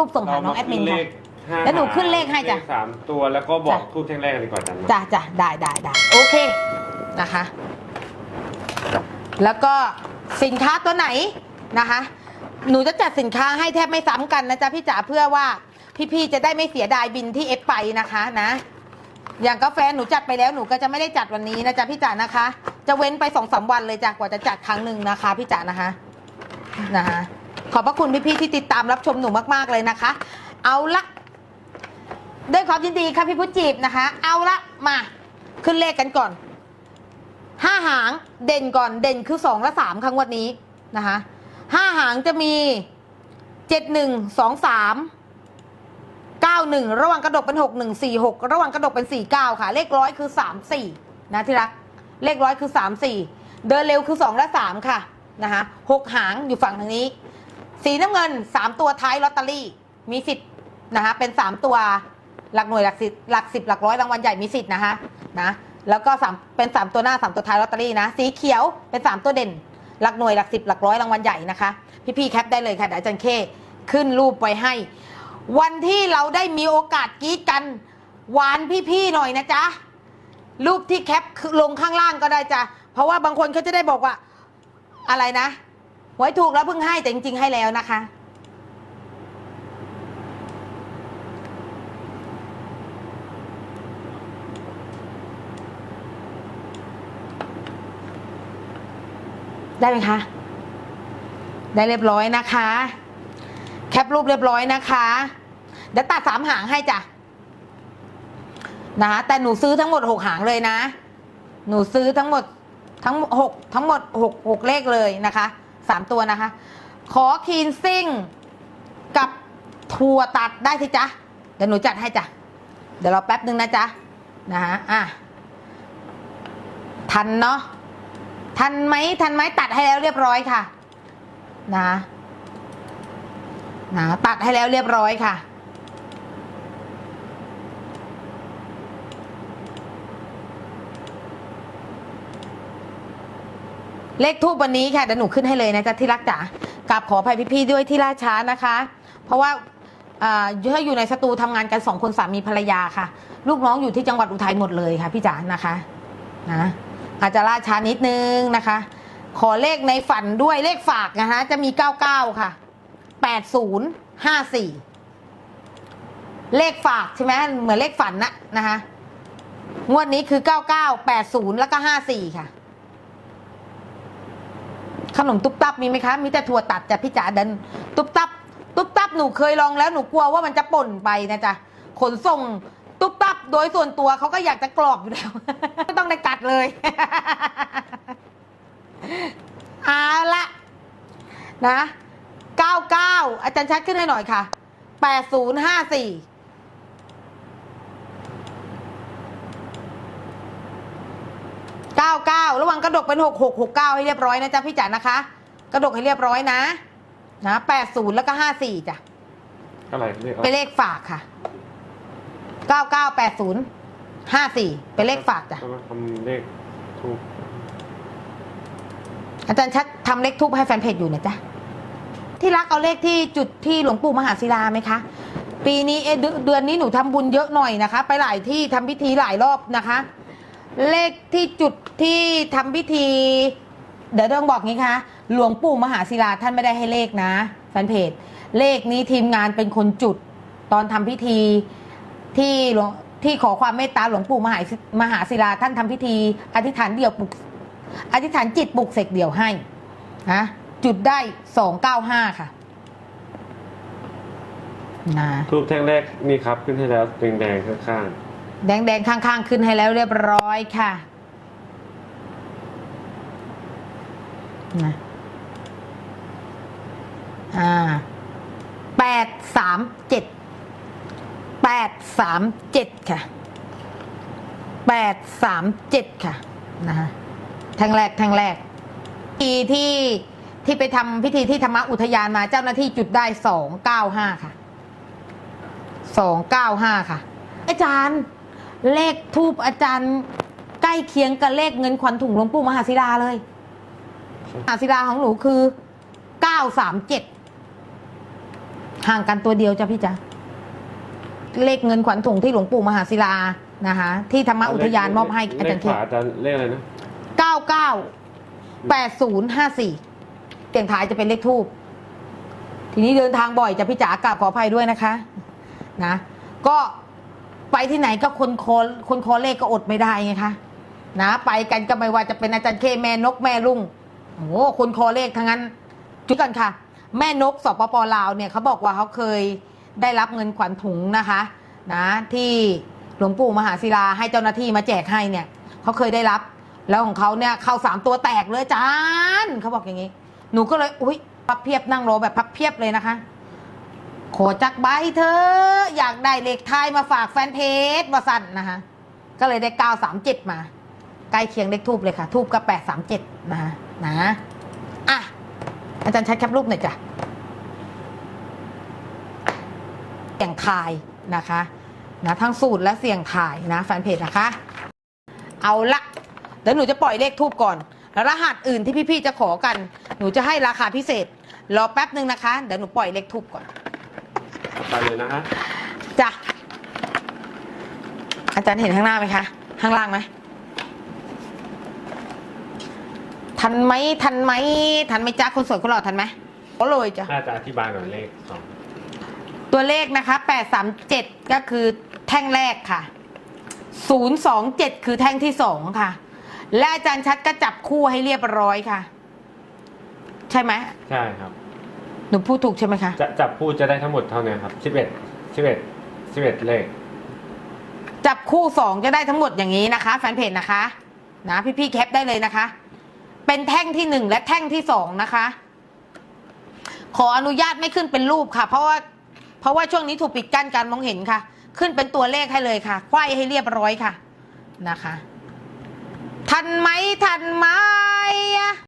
รูปส่งหาน้องแอดมินค่ะแล้วหนูขึ้นเลขให้จ้ะเลขสามตัวแล้วก็บอกจ้ะ ทูบแท่งแรกกันดีกว่าจันจ้ะจ้ะได้ได้ได้โอเคนะคะ แล้วก็สินค้าตัวไหนนะคะ หนูจะจัดสินค้าให้แทบไม่ซ้ำกันนะจ๊ะพี่จ๋าเพื่อว่าพี่ๆจะได้ไม่เสียดายบินที่เอฟไปนะคะนะ อย่างกาแฟหนูจัดไปแล้วหนูก็จะไม่ได้จัดวันนี้นะจ๊ะพี่จ๋านะคะ จะเว้นไปสองสามวันเลยจ้ะกว่าจะจัดครั้งหนึ่งนะคะ พี่จ๋านะคะนะคะ ขอบพระคุณพี่ๆที่ติดตามรับชมหนูมากๆเลยนะคะ เอาละด้วยความยินดีค่ะพี่พุจีบนะคะ เอาละมาขึ้นเลขกันก่อนห้าหางเด่นก่อนเด่นคือสองและสามครั้งวันนี้นะคะห้าหางจะมีเจ็ดหนึ่งสองสามเก้าหนึ่งระหว่างกระดกเป็นหกหนึ่งสี่หกระหว่างกระดกเป็นสี่เก้าค่ะ เลขร้อยคือสามสี่นะที่รัก เลขร้อยคือสามสี่เดินเร็วคือสองและสามค่ะนะคะหกหางอยู่ฝั่งทางนี้ สีน้ำเงินสามตัวท้ายลอตเตอรี่ มีสิทธิ์นะคะเป็นสามตัวหลักหน่วยหลักสิบหลักสิบหลักร้อยรางวัลใหญ่มีสิทธิ์นะคะนะแล้วก็สามเป็นสามตัวหน้าสามตัวท้ายลอตเตอรี่นะสีเขียวเป็นสามตัวเด่น หลักหน่วยหลักสิบหลักร้อยรางวัลใหญ่นะคะพี่ๆแคปได้เลยค่ะเดี๋ยวอาจารย์เคขึ้นรูปไว้ให้ วันที่เราได้มีโอกาสกีดกันหวานพี่ๆหน่อยนะจ๊ะรูปที่แคปลงข้างล่างก็ได้จ้ะเพราะว่าบางคนเขาจะได้บอกว่าอะไรนะ ไว้ถูกแล้วเพิ่งให้แต่จริงๆให้แล้วนะคะ ได้ไหมคะ ได้เรียบร้อยนะคะ แคปรูปเรียบร้อยนะคะเดี๋ยวตัดสามหางให้จ้ะนะคะแต่หนูซื้อทั้งหมดหกหางเลยนะ หนูซื้อทั้งหมดทั้งหกทั้งหมดหกหกเลขเลยนะคะ สามตัวนะคะ ขอคีนซิ่งกับถั่วตัดได้สิจ๊ะ เดี๋ยวหนูจัดให้จ้ะ เดี๋ยวเราแป๊บนึงนะจ๊ะ นะฮะ อะ ทันเนาะ ทันไหมทันไหมตัดให้แล้วเรียบร้อยค่ะ นะ นะ ตัดให้แล้วเรียบร้อยค่ะ เลขทูบวันนี้ค่ะเดี๋ยวหนูขึ้นให้เลยนะจ๊ะที่รักจ๋ากราบขออภัยพี่ๆด้วยที่ล่าช้านะคะ เพราะว่าถ้าอยู่ในสตูทำงานกันสองคนสามีภรรยาค่ะ ลูกน้องอยู่ที่จังหวัดอุทัยหมดเลยค่ะพี่จ๋านะคะนะอาจจะล่าช้านิดนึงนะคะ ขอเลขในฝันด้วยเลขฝากนะคะจะมี 99 ค่ะ 8054 เลขฝากใช่ไหมเหมือนเลขฝันนะนะคะงวดนี้คือ 99 80 แล้วก็ 54 ค่ะ ขนมตุ๊บตับมีไหมคะ มีแต่ถั่วตัดจ้ะพี่จ๋าเดินตุ๊บตับ ตุ๊บตับหนูเคยลองแล้วหนูกลัวว่ามันจะป่นไปนะจ๊ะขนส่งตุ๊บตับโดยส่วนตัวเขาก็อยากจะกรอบอยู่แล้ว ไม่ต้องได้กัดเลยเอาละนะ 99 อาจารย์ชัดขึ้นให้หน่อยค่ะ 8054 99ระหว่างกระดกเป็น 6669 ให้เรียบร้อยนะจ๊ะพี่จ๋านะคะ กระดกให้เรียบร้อยนะ นะ80แล้วก็54จ้ะอะไรเลขเป็นเลขฝากค่ะ 9980 54เป็นเลขฝากจ้ะต้องทำเลขทูบอาจารย์ชัดทำเลขทูบให้แฟนเพจอยู่นะจ๊ะที่รักเอาเลขที่จุดที่หลวงปู่มหาศิลาไหมคะปีนี้เอ๊ะเดือนเดือนนี้หนูทำบุญเยอะหน่อยนะคะ ไปหลายที่ทำพิธีหลายรอบนะคะ เลขที่จุดที่ทำพิธี เดี๋ยวต้องบอกงี้ค่ะหลวงปู่มหาศิลาท่านไม่ได้ให้เลขนะแฟนเพจ เลขนี้ทีมงานเป็นคนจุดตอนทำพิธีที่หลวงที่ขอความเมตตาหลวงปู่มหามหาศิลาท่านทำพิธี อธิษฐานเดี่ยวปลุกอธิษฐานจิตปลุกเสกเดี่ยวให้นะจุดได้สองเก้าห้าค่ะนะ ทูบแท่งแรกนี่ครับ ขึ้นให้แล้วแดงๆข้างแดง แดงๆ ข้างๆ ขึ้นให้แล้วเรียบร้อยค่ะนะอ่าแปดสามเจ็ดแปดสามเจ็ดค่ะแปดสามเจ็ดค่ะนะคะแทงแรกแทงแรกที่ที่ที่ไปทำพิธีที่ธรรมอุทยานมาเจ้าหน้าที่จุดได้สองเก้าห้าค่ะสองเก้าห้าค่ะ อาจารย์ เลขทูปอาจารย์ใกล้เคียงกับเลขเงินขวัญถุงหลวงปู่มหาศิลาเลยมหาศิลาของหนูคือเก้าสามเจ็ดห่างกันตัวเดียวจ้ะพี่จ๋าเลขเงินขวัญถุงที่หลวงปู่มหาศิลานะคะที่ธรรมอุทยานมอบให้อาจารย์เลเทขพฝาอาจารย์เลขอะไรนะเก้าเก้าแปดศูนย์ห้าสี่เตียงท้ายจะเป็นเลขทูบทีนี้เดินทางบ่อยจะพี่จ๋ากราบขออภัยด้วยนะคะ นะ ก็ ไปที่ไหนก็คนคอคนคอเลขก็อดไม่ได้ไงคะนะไปกันก็ไม่ว่าจะเป็นอาจารย์เคแม่นกแม่ลุงโอ้โหคนคอเลขทั้งนั้นจุดกันค่ะ แม่นกสปปลาวเนี่ยเขาบอกว่าเขาเคยได้รับเงินขวัญถุงนะคะนะที่หลวงปู่มหาศิลาให้เจ้าหน้าที่มาแจกให้เนี่ยเขาเคยได้รับแล้วของเขาเนี่ยเข้าสามตัวแตกเลยจานเขาบอกอย่างนี้ หนูก็เลยอุ้ยพับเพียบนั่งรอแบบพับเพียบเลยนะคะ ขอจักใบเธอ อยากได้เลขไทยมาฝากแฟนเพจมาสั่นนะคะก็เลยได้เก้าสามเจ็ดมา ใกล้เคียงเลขทูบเลยค่ะ ทูบก็แปดสามเจ็ดนะคะนะอะอาจารย์ชัดแคปรูปหน่อยจ้ะเสี่ยงทายนะคะนะทั้งสูตรและเสี่ยงทายนะแฟนเพจนะคะ เอาละเดี๋ยวหนูจะปล่อยเลขทูบก่อนแล้วรหัสอื่นที่พี่ๆจะขอกัน หนูจะให้ราคาพิเศษ รอแป๊บหนึ่งนะคะ เดี๋ยวหนูปล่อยเลขทูบก่อน ไปเลยนะฮะจ้ะอาจารย์เห็นข้างหน้าไหมคะ ข้างล่างไหมทันไหมทันไหมทันไหมจ้าคนสวยคนหล่อทันไหมก็เลยจ้ะน่าจะอธิบายหน่อยเลขสองตัวเลขนะคะแปดสามเจ็ดก็คือแท่งแรกค่ะศูนย์สองเจ็ดคือแท่งที่สองค่ะ และอาจารย์ชัดก็จับคู่ให้เรียบร้อยค่ะ ใช่ไหมใช่ครับ หนูพูดถูกใช่ไหมคะ จะจับคู่จะได้ทั้งหมดเท่านี้ครับสิบเอ็ดสิบเอ็ดสิบเอ็ดเลข จับคู่สองจะได้ทั้งหมดอย่างนี้นะคะ แฟนเพจนะคะ นะพี่ๆแคปได้เลยนะคะ เป็นแท่งที่หนึ่งและแท่งที่สองนะคะ ขออนุญาตไม่ขึ้นเป็นรูปค่ะ เพราะว่าเพราะว่าช่วงนี้ถูกปิดกั้นการมองเห็นค่ะ ขึ้นเป็นตัวเลขให้เลยค่ะไขว้ให้เรียบร้อยค่ะนะคะ ทันไหมทันไหม